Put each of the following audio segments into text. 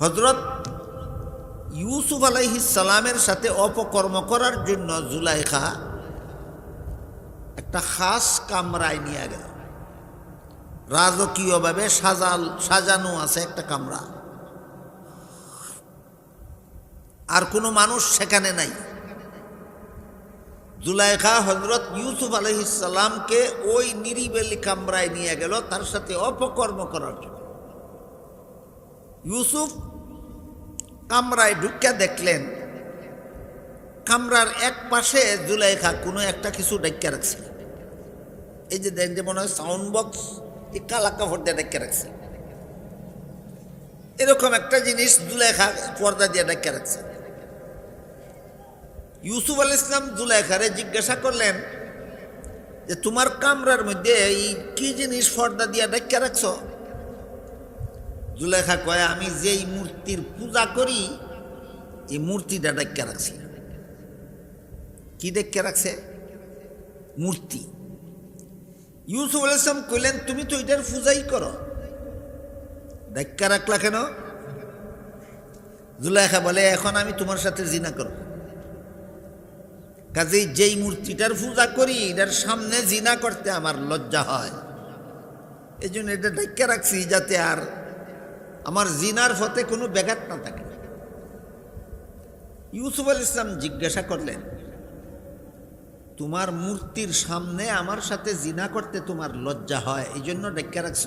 হজরত ইউসুফ সালামের সাথে অপকর্ম করার জন্য জুলাইখা একটা খাস কামরায় নিয়ে গেল। রাজকীয়ভাবে সাজাল সাজানো আছে একটা কামরা। আর কোনো মানুষ সেখানে নাই। জুলাইখা হজরত ইউসুফ আলহিসাল্লামকে ওই নিরিবেলি কামরায় নিয়ে গেল, তার সাথে অপকর্ম করার জন্য। ইউসুফ কামরায় ঢুকিয়া দেখলেন, কামরার এক পাশে জুলাইখা কোনো একটা কিছু ডাক্কা রাখছে। এই যে দেখ যে মনে হয় সাউন্ড বক্স এই কালা কাপড় দিয়ে ডাক্কা রাখছে। এরকম একটা জিনিস জুলাইখা পর্দা দিয়ে ডাক্কা রাখছে। ইউসুফ আল ইসলাম জুলাইখারে জিজ্ঞাসা করলেন, যে তোমার কামরার মধ্যে এই কি জিনিস পর্দা দিয়া ডাক্কা রাখছ? জুলেখা কয়, আমি যেই মূর্তির পূজা করি, এই মূর্তিটা ডাক্কা রাখছি। কি ডাক্কা রাখছে? মূর্তি। ইউসুফ আল ইসলাম কইলেন, তুমি তো এটার পূজাই করো। ডাক্কা রাখলা কেন? জুলেখা বলে, এখন আমি তোমার সাথে জিনা করব। কাজেই যেই মূর্তিটার পূজা করি, এটার সামনে জিনা করতে আমার লজ্জা হয়। এই জন্য এটা ডাক্কা রাখছি যাতে আর আমার জিনার ফতে কোনো ব্যাঘাত না থাকে। ইউসুফ আল ইসলাম জিজ্ঞাসা করলেন, তোমার মূর্তির সামনে আমার সাথে জিনা করতে তোমার লজ্জা হয়, এই জন্য ডেক্কা রাখছ?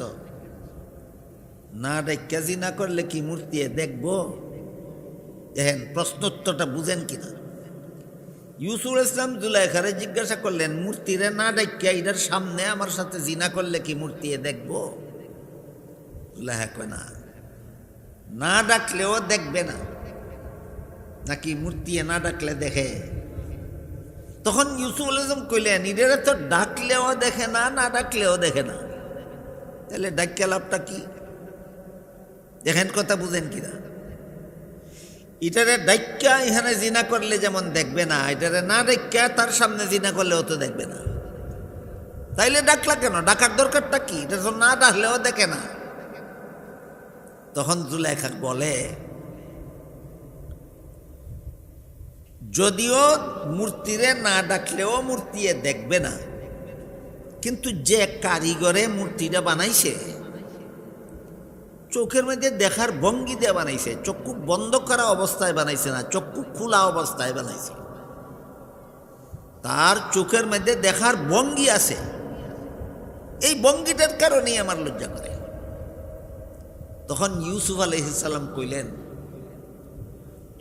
না ডেক্কা জিনা করলে কি মূর্তি দেখব? দেখেন প্রশ্নোত্তরটা বুঝেন কিনা? ইউসুফ ইসলাম জুলাইখারে জিজ্ঞাসা করলেন, মূর্তিরে না ডাক্কা এটার সামনে আমার সাথে জিনা করলে কি মূর্তি দেখব? জুলাইহা কয় না না ডাকলেও দেখবে না। নাকি মূর্তি না ডাকলে দেখে? তখন ইউসুফ আলম কইলেন ইডেরা তো ডাকলেও দেখে না না ডাকলেও দেখে না। তাহলে ডাক্কা লাভটা কি? দেখেন কথা বুঝেন কিনা। এটারে ডাক্কা এখানে জিনা করলে যেমন দেখবে না এটারে না ডাক্কা তার সামনে জিনা করলেও তো দেখবে না। তাইলে ডাকলা কেন? ডাকার দরকারটা কি? এটা তো না ডাকলেও দেখে না। তখন জুলেখা বলে, যদিও মূর্তিরে না ডাকলেও মূর্তি দেখবে না, কিন্তু যে কারিগরে মূর্তিটা বানাইছে, চোখের মধ্যে দেখার ভঙ্গি দিয়ে বানাইছে, চক্ষু বন্ধ করা অবস্থায় বানাইছে না, চক্ষু খোলা অবস্থায় বানাইছে। তার চোখের মধ্যে দেখার ভঙ্গি আছে। এই ভঙ্গিটার কারণেই আমার লজ্জা করে। তখন ইউসুফ আলহিসাল্লাম কইলেন,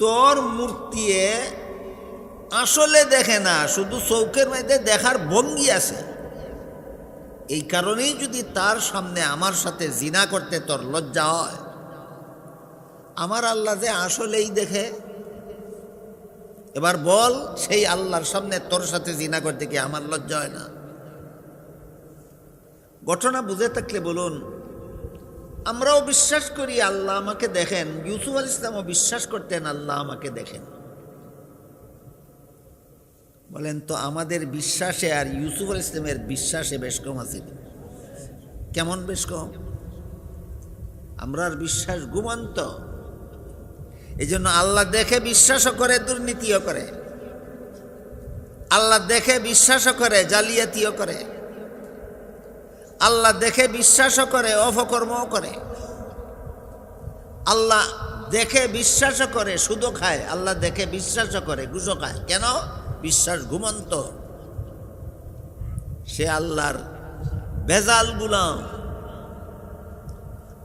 তোর মূর্তি আসলে দেখে না, শুধু চৌকের মধ্যে দেখার ভঙ্গি আছে। এই কারণেই যদি তার সামনে আমার সাথে জিনা করতে তোর লজ্জা হয়, আমার আল্লাহ যে আসলেই দেখে। এবার বল, সেই আল্লাহর সামনে তোর সাথে জিনা করতে কি আমার লজ্জা হয় না? ঘটনা বুঝে থাকলে বলুন আমরাও বিশ্বাস করি আল্লাহ আমাকে দেখেন। ইউসুফ আল ইসলামও বিশ্বাস করতেন আল্লাহ আমাকে দেখেন। বলেন, তো আমাদের বিশ্বাসে আর ইউসুফ আল ইসলামের বিশ্বাসে বেশ কম আছে কেমন বেশ কম? আমরার বিশ্বাস গুমন্ত এই জন্য আল্লাহ দেখে বিশ্বাসও করে, দুর্নীতিও করে। আল্লাহ দেখে বিশ্বাসও করে, জালিয়াতিও করে। আল্লাহ দেখে বিশ্বাসও করে, অপকর্মও করে। আল্লাহ দেখে বিশ্বাসও করে, সুদও খায়। আল্লাহ দেখে বিশ্বাসও করে গুজো খায়। কেন? বিশ্বাস ঘুমন্ত। সে আল্লাহর ভেজাল গুলাম।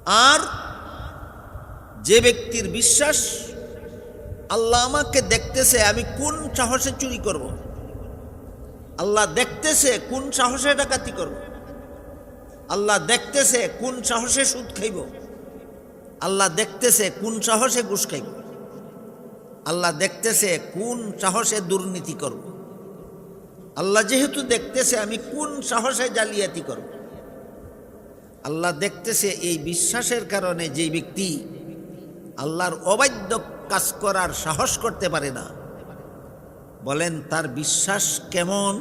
আর যে ব্যক্তির বিশ্বাস আল্লাহ আমাকে দেখতেছে, আমি কোন সাহসে চুরি করব। আল্লাহ দেখতেছে কোন সাহসে ডাকাতি করব। আল্লাহ দেখতেছে কোন সাহসে সুদ খাইব। আল্লাহ দেখতেছে কোন সাহসে ঘুষ খাইব। আল্লাহ দেখতেছে কোন সাহসে দুর্নীতি করব। আল্লাহ যেহেতু দেখতেছে আমি কোন সাহসে জালিয়াতি করব। আল্লাহ দেখতেছে এই বিশ্বাসের কারণে যে ব্যক্তি আল্লাহর অবাধ্য কাজ করার সাহস করতে পারে না, বলেন তার বিশ্বাস কেমন?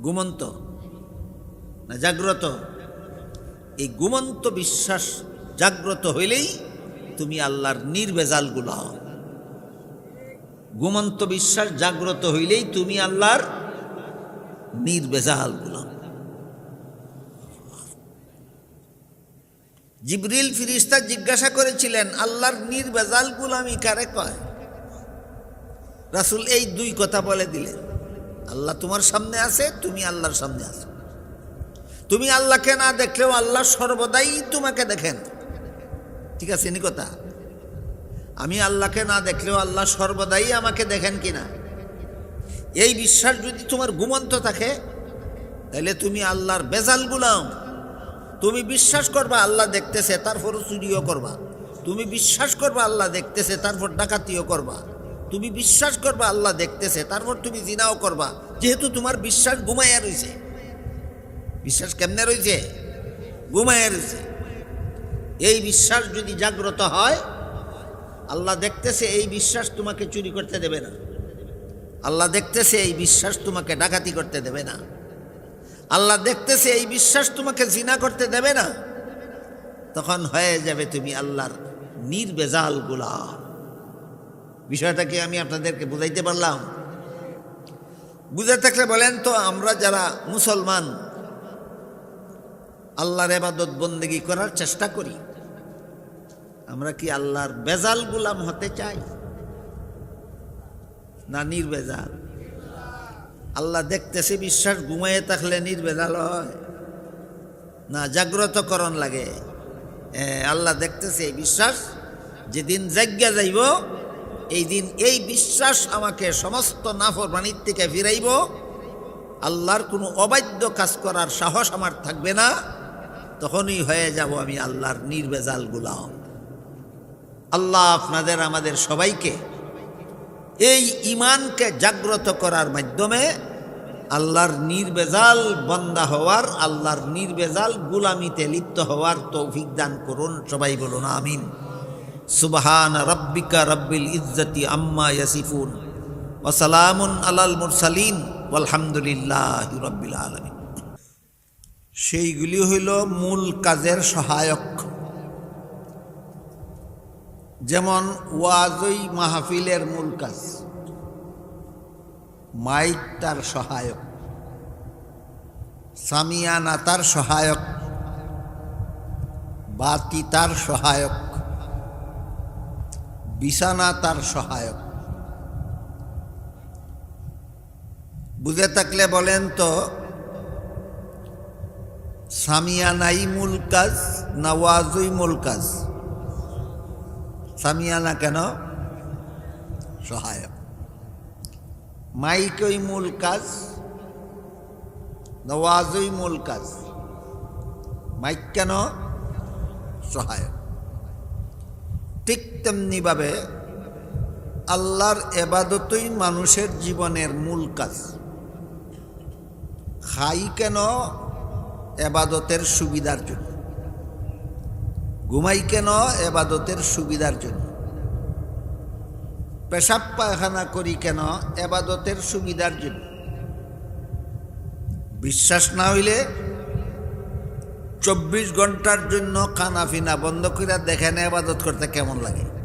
ঘুমন্ত। না, জাগ্রত। এই গুমন্ত বিশ্বাস জাগ্রত হইলেই তুমি আল্লাহর নির্বেজাল গুলাম গুমন্ত বিশ্বাস জাগ্রত হইলেই তুমি আল্লাহর নির্বেজাল গুলাম জিবরিল ফিরিস্তা জিজ্ঞাসা করেছিলেন, আল্লাহর নির্বেজাল গুলামি কারে কয়? রাসুল এই দুই কথা বলে দিলেন, আল্লাহ তোমার সামনে আছে, তুমি আল্লাহর সামনে আছো। তুমি আল্লাহকে না দেখলেও আল্লাহ সর্বদাই তোমাকে দেখেন। ঠিক আছে নি কথা। আমি আল্লাহকে না দেখলেও আল্লাহ সর্বদাই আমাকে দেখেন কিনা? এই বিশ্বাস যদি তোমার ঘুমন্ত থাকে, তাহলে তুমি আল্লাহর বেজাল গুলাম। তুমি বিশ্বাস করবা আল্লাহ দেখতেছে, তারপর চুরিও করবা। তুমি বিশ্বাস করবা আল্লাহ দেখতেছে, তারপর ডাকাতিও করবা। তুমি বিশ্বাস করবা আল্লাহ দেখতেছে, তারপর তুমি জিনাও করবা। যেহেতু তোমার বিশ্বাস ঘুমাইয়া রয়েছে বিশ্বাস কেমনে রয়েছে? ঘুমাইয়া রয়েছে। এই বিশ্বাস যদি জাগ্রত হয়, আল্লাহ দেখতেছে এই বিশ্বাস তোমাকে চুরি করতে দেবে না। আল্লাহ দেখতেছে এই বিশ্বাস তোমাকে ডাকাতি করতে দেবে না। আল্লাহ দেখতেছে এই বিশ্বাস তোমাকে জিনা করতে দেবে না। তখন হয়ে যাবে তুমি আল্লাহর নির্বেজাল গোলাম। বিষয়টাকে আমি আপনাদেরকে বুঝাইতে পারলাম? বুঝে থাকলে বলেন তো, আমরা যারা মুসলমান আল্লাহর এবাদত বন্দেগি করার চেষ্টা করি। আমরা কি আল্লাহর বেজাল গুলাম হতে চাই? না নির্বেজাল? আল্লাহ দেখতেছে বিশ্বাস ঘুমাইয়ে থাকলে নির্বেজাল হয়। না জাগ্রতকরণ লাগে। আল্লাহ দেখতেছে এই বিশ্বাস, যেদিন জাজ্ঞা যাইব, এই দিন এই বিশ্বাস আমাকে সমস্ত নাফরমানির থেকে ফিরাইব। আল্লাহর কোনো অবাধ্য কাজ করার সাহস আমার থাকবে না। তখনই হয়ে যাব আমি আল্লাহর নির্বেজাল গুলাম। আল্লাহ আপনাদের, আমাদের সবাইকে এই ইমানকে জাগ্রত করার মাধ্যমে আল্লাহর নির্বেজাল বন্দা হওয়ার, আল্লাহর নির্বেজাল গুলামিতে লিপ্ত হওয়ার তৌফিক দান করুন। সবাই বলুন, আমিন। সুবহান রব্বিকা রব্বিল ইজ্জতি আম্মা ইয়াসিফুন। ওসালামুন আলাল মুরসালিন। আলহামদুলিল্লাহ রব্বিল আলমিন। সেইগুলি হইল মূল কাজের সহায়ক। যেমন ওয়াজই মাহফিলের মূল কাজ। মাইক তার সহায়ক। সামিয়ানা তার সহায়ক। বাতি তার সহায়ক। বিছানা তার সহায়ক। বুঝে থাকলে বলেন তো সামিয়ানাই মূল কাজ না ওয়াজই মূল কাজ। সামিয়ানা কেন? সহায়ক। মাইকই মূল কাজ, নওয়াজই মূল কাজ। মাইক কেন? সহায়ক। ঠিক তেমনিভাবে আল্লাহর এবাদতই মানুষের জীবনের মূল কাজ। খাই কেন? এবাদতের সুবিধার জন্য। ঘুমাই কেন? এবাদতের সুবিধার জন্য। পেশাব পায়খানা করি কেন? এবাদতের সুবিধার জন্য। বিশ্বাস না হইলে চব্বিশ ঘণ্টার জন্য খানা ফিনা বন্ধ করে দেখেন এবাদত করতে কেমন লাগে।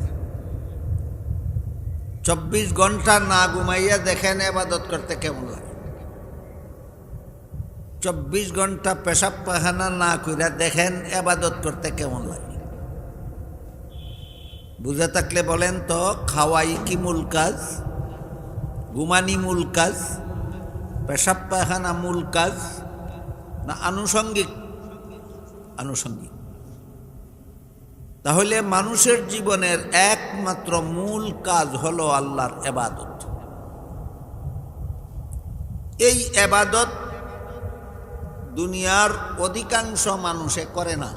চব্বিশ ঘণ্টা না ঘুমাইয়া দেখেন এবাদত করতে কেমন লাগে। চব্বিশ ঘণ্টা পেশাব পায়খানা না কইরা দেখেন এবাদত করতে কেমন লাগে? বুঝে থাকলে বলেন তো, খাওয়াই কি মূল কাজ? ঘুমানি মূল কাজ? পেশাব পায়খানা মূল কাজ? না আনুষঙ্গিক? আনুষঙ্গিক। তাহলে মানুষের জীবনের একমাত্র মূল কাজ হলো আল্লাহর এবাদত। এই এবাদত দুনিয়ার অধিকাংশ মানুষে করে না।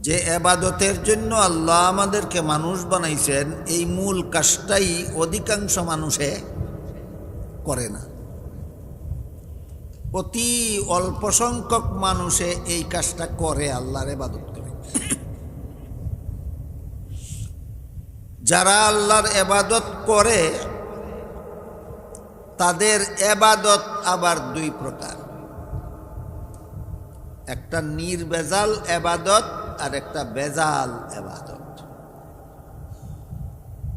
যে এবাদতের জন্য আল্লাহ আমাদেরকে মানুষ বানাইছেন, এই মূল কাজটাই অধিকাংশ মানুষে করে না। অতি অল্প সংখ্যক মানুষে এই কাজটা করে আল্লাহর এবাদত করে। যারা আল্লাহর এবাদত করে তাদের এবাদত আবার দুই প্রকার। একটা নির্বেজাল এবাদত আর একটা বেজাল এবাদত।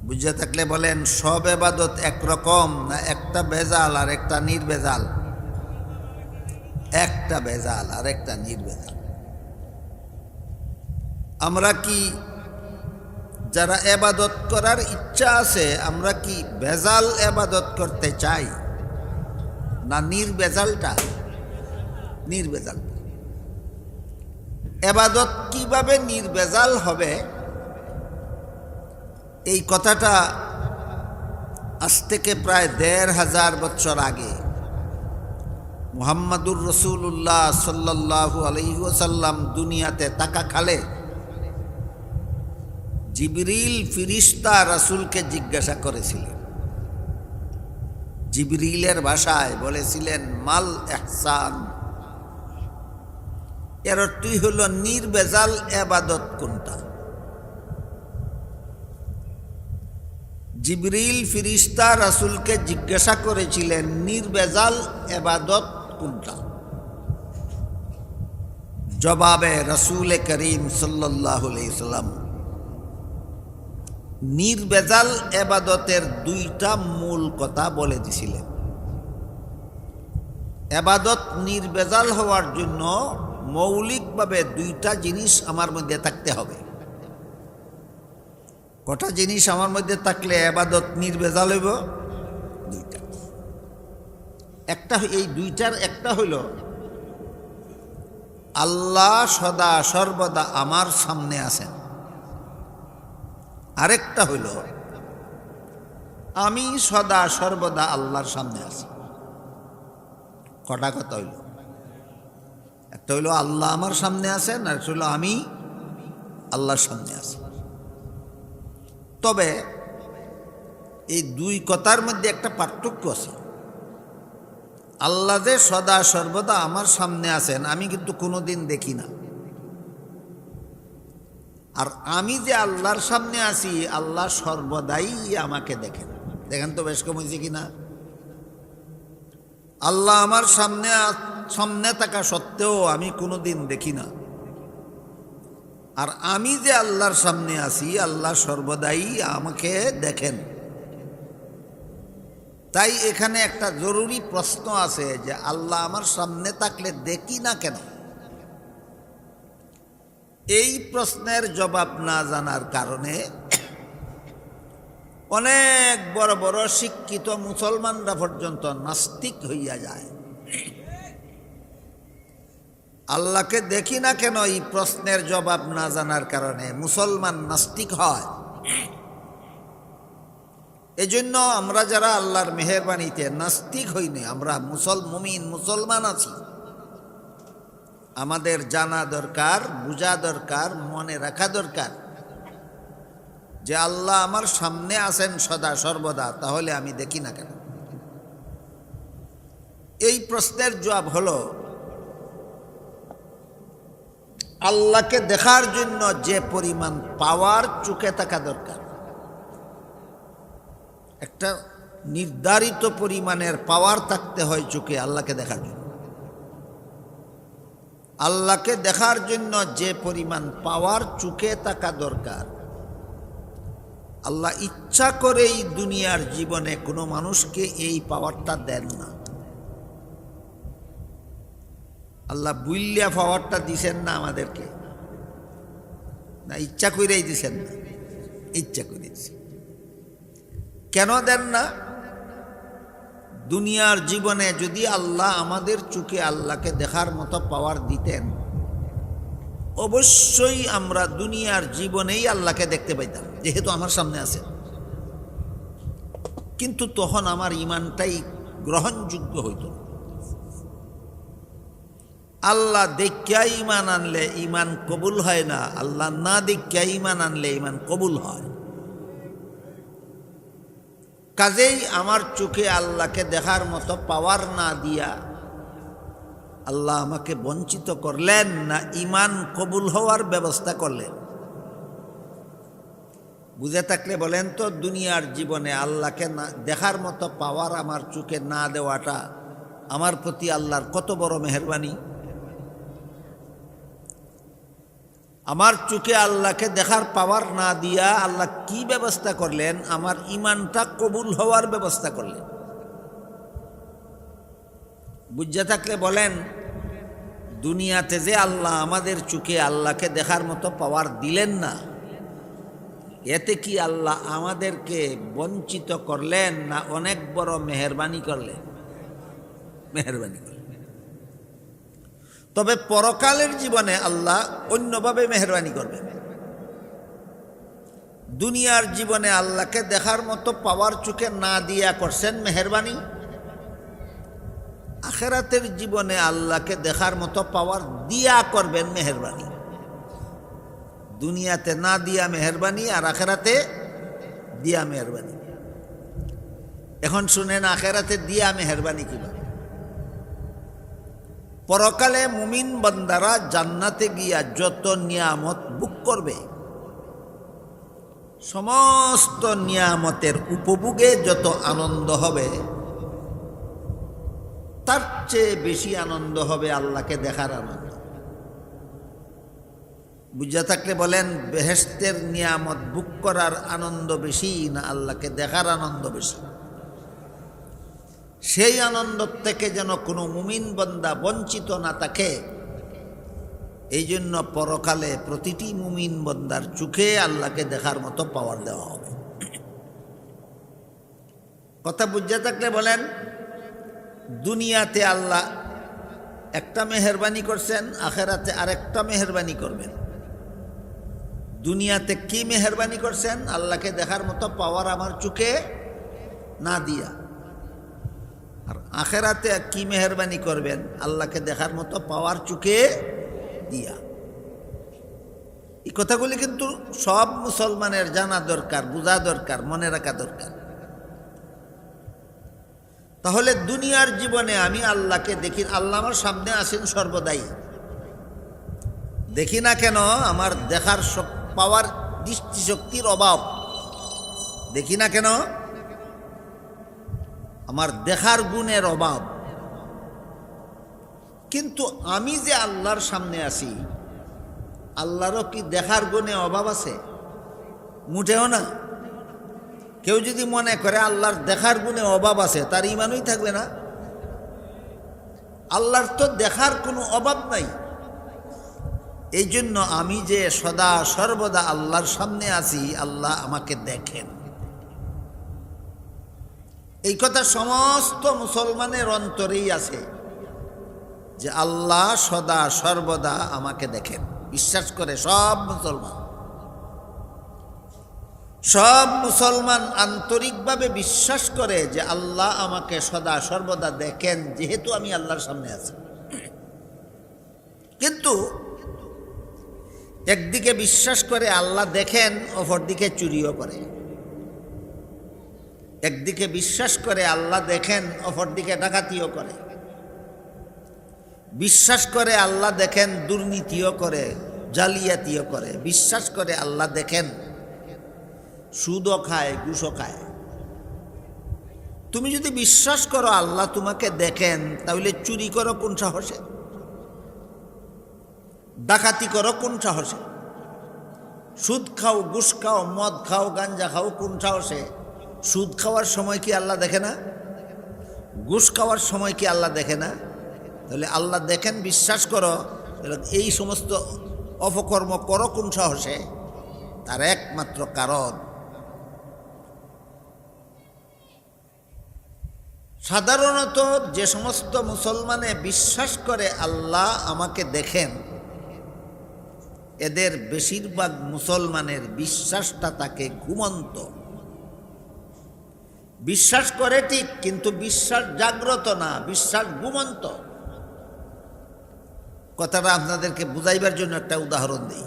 বুঝে থাকলে বলেন, সব এবাদত একরকম না একটা বেজাল আর একটা নির্বেজাল? একটা বেজাল আর একটা নির্বেজাল। আমরা কি যারা এবাদত করার ইচ্ছা আছে, আমরা কি বেজাল এবাদত করতে চাই? না নির্বেজালটা নির্বেজাল এবাদত কীভাবে নির্বেজাল হবে? এই কথাটা আজ থেকে প্রায় দেড় হাজার বছর আগে মুহাম্মাদুর রসুল্লাহ সাল্লাহু আলহিসাল্লাম দুনিয়াতে তাকা খালে জিবরিল ফিরিস্তা রাসুলকে জিজ্ঞাসা করেছিলেন। জিবরিলের ভাষায় বলেছিলেন, মাল এহসান এর অর্থই হল নির্বেজাল এবাদত কোনটা? জিবরিল ফিরিস্তা রাসুলকে জিজ্ঞাসা করেছিলেন, নির্বেজাল এবাদত কোনটা? জবাবে রসুল করিম সাল্লাহ সাল্লাম নির্বেজাল এবাদতের দুইটা মূল কথা বলে দিছিলেন। এবাদত নির্বেজাল হওয়ার জন্য মৌলিকভাবে দুইটা জিনিস আমার মধ্যে থাকতে হবে। কটা জিনিস আমার মধ্যে থাকলে এবাদত নির্বেজাল হইব? দুইটা। একটা এই দুইটার একটা হইল, আল্লাহ সদা সর্বদা আমার সামনে আছেন। আরেকটা হইল, আমি সদা সর্বদা আল্লাহর সামনে আছি। কটা কথা হইল? একটা হইল, আল্লাহ আমার সামনে আছেন, আর একটা হইল, আমি আল্লাহর সামনে আছি। তবে এই দুই কথার মধ্যে একটা পার্থক্য আছে। আল্লাহ যে সদা সর্বদা আমার সামনে আছেন, আমি কিন্তু কোনোদিন দেখি না। আর আমি যে আল্লাহর সামনে আছি, আল্লাহ সর্বদাই আমাকে দেখেন। দেখেন তো বেশ কম হয়েছে কিনা? আল্লাহ আমার সামনে সামনে থাকা সত্ত্বেও আমি কোনোদিন দেখি না। আর আমি যে আল্লাহর সামনে আছি, আল্লাহ সর্বদাই আমাকে দেখেন। তাই এখানে একটা জরুরি প্রশ্ন আছে যে, আল্লাহ আমার সামনে থাকলে দেখি না কেন? এই প্রশ্নের জবাব না জানার কারণে অনেক বড় বড় শিক্ষিত মুসলমানরা পর্যন্ত নাস্তিক হইয়া যায়। আল্লাহকে দেখি না কেন এই প্রশ্নের জবাব না জানার কারণে মুসলমান নাস্তিক হয়। এজন্য আমরা যারা আল্লাহর মেহরবানিতে নাস্তিক হইনি, আমরা মুসল, মুমিন, মুসলমান আছি। আমাদের জানা দরকার, বোঝা দরকার, মনে রাখা দরকার। যে আল্লাহ আমার সামনে আছেন সদা, সর্বদা, তাহলে আমি দেখি না কেন? এই প্রশ্নের জবাব হলো, আল্লাহকে দেখার জন্য যে পরিমাণ পাওয়ার চুকে থাকা দরকার। একটা নির্ধারিত পরিমাণের পাওয়ার থাকতে হয় চোখে আল্লাহকে দেখার জন্য। আল্লাহকে দেখার জন্য যে পরিমাণ পাওয়ার চুকে থাকা দরকার। আল্লাহ ইচ্ছা করেই দুনিয়ার জীবনে কোনো মানুষকে এই পাওয়ারটা দেন না। আল্লাহ বুল্লিয়া পাওয়ারটা দিছেন না আমাদেরকে। না, ইচ্ছা করেই দিছেন না। ইচ্ছা করে দিছেন। কেন দেন না? দুনিয়ার জীবনে যদি আল্লাহ আমাদের চোখে আল্লাহকে দেখার মতো পাওয়ার দিতেন, অবশ্যই আমরা দুনিয়ার জীবনেই আল্লাহকে দেখতে পাইতাম, যেহেতু আমার সামনে আছে। কিন্তু তখন আমার ইমানটাই গ্রহণযোগ্য হইত আল্লাহ দেখিয়া ইমান আনলে ইমান কবুল হয় না, আল্লাহ না দেখিয়া ইমান আনলে ইমান কবুল হয় কাজেই আমার চোখে আল্লাহকে দেখার মতো পাওয়ার না দিয়া আল্লাহ আমাকে বঞ্চিত করলেন না ইমান কবুল হওয়ার ব্যবস্থা করলেন। বুঝে থাকলে বলেন তো, দুনিয়ার জীবনে আল্লাহকে না, দেখার মতো পাওয়ার আমার চোখে না দেওয়াটা আমার প্রতি আল্লাহর কত বড় মেহরবানি। আমার চোখে আল্লাহকে দেখার পাওয়ার না দিয়া আল্লাহ কি ব্যবস্থা করলেন? আমার ইমানটা কবুল হওয়ার ব্যবস্থা করলেন। বুঝে থাকলে বলেন, দুনিয়াতে যে আল্লাহ আমাদের চোখে আল্লাহকে দেখার মতো পাওয়ার দিলেন না, এতে কি আল্লাহ আমাদেরকে বঞ্চিত করলেন না অনেক বড় মেহরবানি করলেন? মেহরবানি করলেন। তবে পরকালের জীবনে আল্লাহ অন্যভাবে মেহরবানি করবেন দুনিয়ার জীবনে আল্লাহকে দেখার মতো পাওয়ার চোখে না দিয়া করছেন মেহরবানি। আখেরাতের জীবনে আল্লাহকে দেখার মতো পাওয়ার দিয়া করবেন মেহরবানি। দুনিয়াতে না দিয়া মেহরবানি আর আখেরাতে দিয়া মেহরবানি। এখন শুনেন, আখেরাতে দিয়া মেহরবানি কীভাবে? পরকালে মুমিন বান্দারা জান্নাতে গিয়া যত নিয়ামত বুক করবে, সমস্ত নিয়ামতের উপভোগে যত আনন্দ হবে, তার চেয়ে বেশি আনন্দ হবে আল্লাহকে দেখার আনন্দ। বুঝা থাকলে বলেন বেহেস্তের নিয়ামত বুক করার আনন্দ বেশি না আল্লাহকে দেখার আনন্দ বেশি। সেই আনন্দ থেকে যেন কোনো মুমিন বন্দা বঞ্চিত না থাকে। এই জন্য পরকালে প্রতিটি মুমিন বন্দার চোখে আল্লাহকে দেখার মতো পাওয়ার দেওয়া হবে। কথা বুঝে থাকলে বলেন, দুনিয়াতে আল্লাহ একটা মেহরবানি করছেন, আখেরাতে আরেকটা মেহরবানি করবেন। দুনিয়াতে কি মেহরবানি করছেন, আল্লাহকে দেখার মতো পাওয়ার আমার চোখে না দিয়া। আর আখেরাতে কি মেহরবানি করবেন? আল্লাহকে দেখার মতো পাওয়ার চুকে দিয়া। এই কথাগুলি কিন্তু সব মুসলমানের জানা দরকার, বোঝা দরকার, মনে রাখা দরকার। তাহলে দুনিয়ার জীবনে আমি আল্লাহকে দেখি, আল্লাহ আমার সামনে আসেন সর্বদাই। দেখি না কেন আমার দেখার পাওয়ার দৃষ্টিশক্তির অভাব। দেখি না কেন আমার দেখার গুণের অভাব। কিন্তু আমি যে আল্লাহর সামনে আছি, আল্লাহরও কি দেখার গুণে অভাব আছে? মুঠেও না। কেউ যদি মনে করে আল্লাহর দেখার গুণে অভাব আছে, তার ইমানই থাকবে না। আল্লাহর তো দেখার কোনো অভাব নাই। এই জন্য আমি যে সদা সর্বদা আল্লাহর সামনে আছি, আল্লাহ আমাকে দেখেন। এই কথা সমস্ত মুসলমানের অন্তরেই আছে যে আল্লাহ সদা সর্বদা আমাকে দেখেন। বিশ্বাস করে সব মুসলমান। সব মুসলমান আন্তরিকভাবে বিশ্বাস করে যে আল্লাহ আমাকে সদা সর্বদা দেখেন, যেহেতু আমি আল্লাহর সামনে আছি। কিন্তু একদিকে বিশ্বাস করে আল্লাহ দেখেন, অপরদিকে চুরিও করে। একদিকে বিশ্বাস করে আল্লাহ দেখেন, অপরদিকে ডাকাতিও করে। বিশ্বাস করে আল্লাহ দেখেন, দুর্নীতিও করে, জালিয়াতিও করে। বিশ্বাস করে আল্লাহ দেখেন, সুদও খায়, ঘুষও খায়। তুমি যদি বিশ্বাস করো আল্লাহ তোমাকে দেখেন, তাহলে চুরি করো কোন সাহসে? ডাকাতি করো কোন সাহসে? সুদ খাও, ঘুষ খাও, মদ খাও, গাঞ্জা খাও কোন সাহসে? সুদ খাওয়ার সময় কি আল্লাহ দেখে না? ঘুষ খাওয়ার সময় কি আল্লাহ দেখে না? তাহলে আল্লাহ দেখেন, বিশ্বাস করো এই সমস্ত অপকর্ম করো কোন সাহসে? তার একমাত্র কারণ। সাধারণত যে সমস্ত মুসলমানে বিশ্বাস করে আল্লাহ আমাকে দেখেন, এদের বেশিরভাগ মুসলমানের বিশ্বাসটা তাকে ঘুমন্ত। বিশ্বাস করে ঠিক, কিন্তু বিশ্বাস জাগ্রত না, বিশ্বাস ঘুমন্ত। কথাটা আপনাদেরকে বুঝাইবার জন্য একটা উদাহরণ দিই।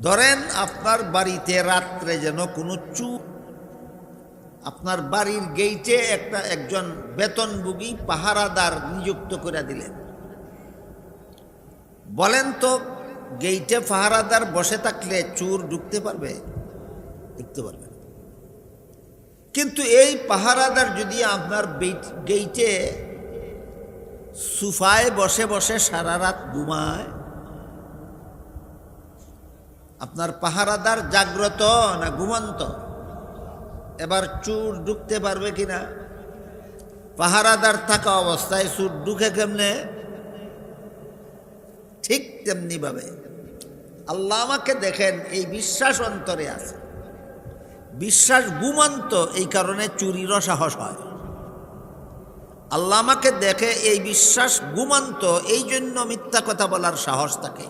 ধরেন আপনার বাড়িতে রাত্রে যেন কোনো চুপ আপনার বাড়ির গেইটে একটা একজন বেতনভোগী পাহারাদার নিযুক্ত করে দিলেন। বলেন তো, গেইটে পাহারাদার বসে থাকলে চুর ঢুকতে পারবে? ঢুকতে পারবে কিন্তু এই পাহারাদার যদি আপনার গেইটে সুফায় বসে বসে সারা রাত ঘুমায়, আপনার পাহারাদার জাগ্রত না ঘুমন্ত? এবার চুর ঢুকতে পারবে কিনা? পাহারাদার থাকা অবস্থায় চুর ঢুকে কেমনে? ঠিক তেমনি ভাবে আল্লাহ আমাকে দেখেন, এই বিশ্বাস অন্তরে আছে। বিশ্বাস গুমান্ত এই কারণে চুরিরও সাহস হয়। আল্লাহ আমাকে দেখে এই বিশ্বাস গুমান্ত এই জন্য মিথ্যা কথা বলার সাহস থাকে।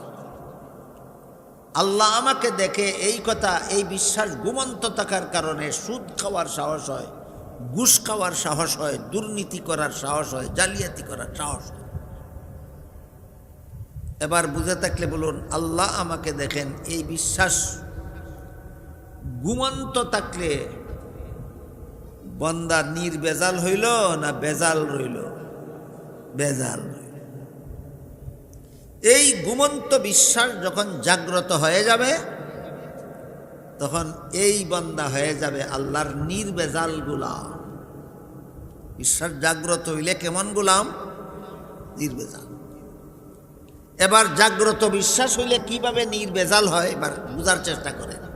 আল্লাহ আমাকে দেখে এই কথা, এই বিশ্বাস ঘুমন্ত থাকার কারণে সুদ খাওয়ার সাহস হয়, ঘুষ খাওয়ার সাহস হয়, দুর্নীতি করার সাহস হয়, জালিয়াতি করার সাহস হয়। এবার বুঝে থাকলে বলুন, আল্লাহ আমাকে দেখেন এই বিশ্বাস ঘুমন্ত থাকলে বন্দা নির্বেজাল হইল না বেজাল রইল? বেজাল এই ঘুমন্ত বিশ্বাস যখন জাগ্রত হয়ে যাবে, তখন এই বন্দা হয়ে যাবে আল্লাহর নির্বেজাল গুলাম। বিশ্বাস জাগ্রত হইলে কেমন গুলাম? নির্বেজাল। এবার জাগ্রত বিশ্বাস হইলে কীভাবে নির্বেজাল হয়? এবার বোঝার চেষ্টা করেন।